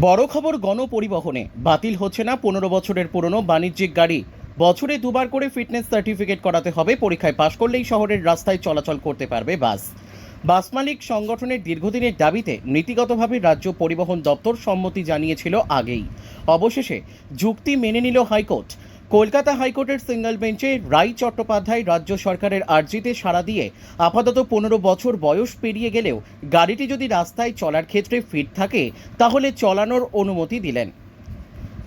বড় খবর গণপরিবহনে। বাতিল হচ্ছে না পনেরো বছরের পুরনো বাণিজ্যিক গাড়ি। বছরে দুবার করে ফিটনেস সার্টিফিকেট করাতে হবে, পরীক্ষায় পাশ করলেই শহরের রাস্তায় চলাচল করতে পারবে বাস। বাস মালিক সংগঠনের দীর্ঘদিনের দাবিতে নীতিগতভাবে রাজ্য পরিবহন দপ্তর সম্মতি জানিয়েছিল আগেই। অবশেষে যুক্তি মেনে নিল হাইকোর্ট। কলকাতা হাইকোর্টের সিঙ্গল বেঞ্চে রাই চট্টোপাধ্যায় রাজ্য সরকারের আর্জিতে সাড়া দিয়ে আপাতত পনেরো বছর বয়স পেরিয়ে গেলেও গাড়িটি যদি রাস্তায় চলার ক্ষেত্রে ফিট থাকে, তাহলে চলানোর অনুমতি দিলেন।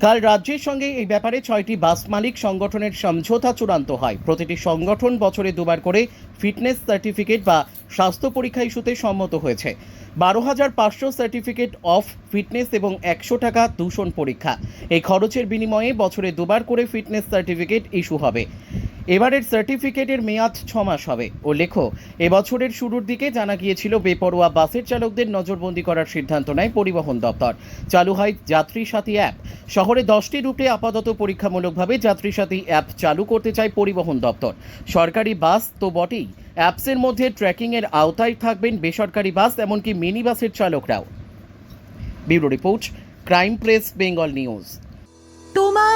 কাল রাজ্যের সঙ্গে এই ব্যাপারে ছয়টি বাস মালিক সংগঠনের সমঝোতা চূড়ান্ত হয়। প্রতিটি সংগঠন বছরে দুবার করে ফিটনেস সার্টিফিকেট বা স্বাস্থ্য পরীক্ষা ইস্যুতে সম্মত হয়েছে। বারো হাজার পাঁচশো সার্টিফিকেট অফ ফিটনেস এবং একশো টাকা দূষণ পরীক্ষা। এই খরচের বিনিময়ে বছরে দুবার করে ফিটনেস সার্টিফিকেট ইস্যু হবে। এবারের সার্টিফিকেটের মেয়াদ ছ মাস হবে। ও লেখো, এবছরের শুরুর দিকে জানা গিয়েছিল, বেপরোয়া বাসের চালকদের নজরবন্দি করার সিদ্ধান্ত নেয় পরিবহন দপ্তর। চালু হয় যাত্রী সাথী অ্যাপ। শহরে দশটি রুটে আপাতত পরীক্ষামূলকভাবে যাত্রী সাথী অ্যাপ চালু করতে চায় পরিবহন দপ্তর। সরকারি বাস তো বটেই। অ্যাপসের মধ্যে ট্র্যাকিংয়ের আওতায় থাকবেন বেসরকারি বাস, এমনকি মিনি বাসের চালকরাও। Bureau report, crime press, Bengal news.